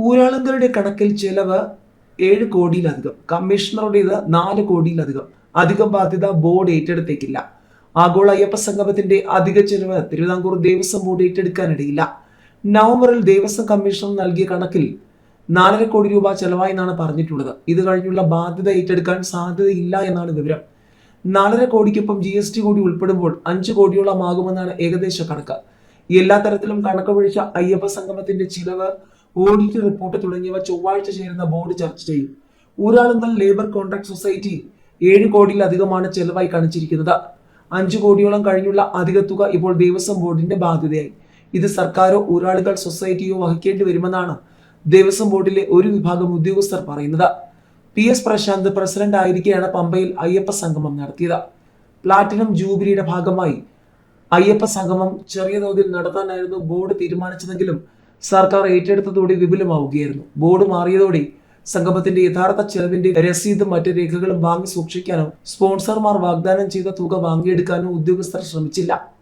ഊരാളുങ്കരുടെ കണക്കിൽ ചെലവ് ഏഴ് കോടിയിലധികം. കമ്മീഷണറുടേത് നാല് കോടിയിലധികം. അധികം ബാധ്യത ബോർഡ് ഏറ്റെടുത്തേക്കില്ല. ആഗോള അയ്യപ്പ സംഗമത്തിന്റെ അധിക ചെലവ് തിരുവിതാംകൂർ ദേവസ്വം ബോർഡ് ഏറ്റെടുക്കാനിടയില്ല. നവംബറിൽ ദേവസ്വം കമ്മീഷൻ നൽകിയ കണക്കിൽ നാലര കോടി രൂപ ചെലവായി എന്നാണ് പറഞ്ഞിട്ടുള്ളത്. ഇത് കഴിഞ്ഞുള്ള ബാധ്യത ഏറ്റെടുക്കാൻ സാധ്യതയില്ല എന്നാണ് വിവരം. നാലര കോടിക്കൊപ്പം ജി എസ് ടി കൂടി ഉൾപ്പെടുമ്പോൾ അഞ്ച് കോടിയോളം ആകുമെന്നാണ് ഏകദേശ കണക്ക്. എല്ലാ തരത്തിലും കണക്ക് ഒഴിച്ച അയ്യപ്പ സംഗമത്തിന്റെ ചിലവ് ഓഡിറ്റ് റിപ്പോർട്ട് തുടങ്ങിയവ ചൊവ്വാഴ്ച ചേരുന്ന ബോർഡ് ചർച്ച ചെയ്യും. ഊരാളുങ്കൽ ലേബർ കോൺട്രാക്ട് സൊസൈറ്റി ഏഴ് കോടിയിലധികമാണ് ചെലവായി കാണിച്ചിരിക്കുന്നത്. അഞ്ചു കോടിയോളം കഴിഞ്ഞുള്ള അധിക തുക ഇപ്പോൾ ദേവസ്വം ബോർഡിന്റെ ബാധ്യതയായി. ഇത് സർക്കാരോ ഊരാളുകൾ സൊസൈറ്റിയോ വഹിക്കേണ്ടി വരുമെന്നാണ് ദേവസ്വം ബോർഡിലെ ഒരു വിഭാഗം ഉദ്യോഗസ്ഥർ പറയുന്നത്. പി എസ് പ്രശാന്ത് പ്രസിഡന്റ് ആയിരിക്കെയാണ് പമ്പയിൽ അയ്യപ്പ സംഗമം നടത്തിയത്. പ്ലാറ്റിനം ജൂബിലിയുടെ ഭാഗമായി അയ്യപ്പ സംഗമം ചെറിയ തോതിൽ നടത്താനായിരുന്നു ബോർഡ് തീരുമാനിച്ചതെങ്കിലും സർക്കാർ ഏറ്റെടുത്തതോടെ വിപുലമാവുകയായിരുന്നു. ബോർഡ് മാറിയതോടെ സംഗമത്തിന്റെ യഥാർത്ഥ ചെലവിന്റെ രസീതും മറ്റ് രേഖകളും വാങ്ങി സൂക്ഷിക്കാനോ സ്പോൺസർമാർ വാഗ്ദാനം ചെയ്ത തുക വാങ്ങിയെടുക്കാനോ ഉദ്യോഗസ്ഥർ ശ്രമിച്ചില്ല.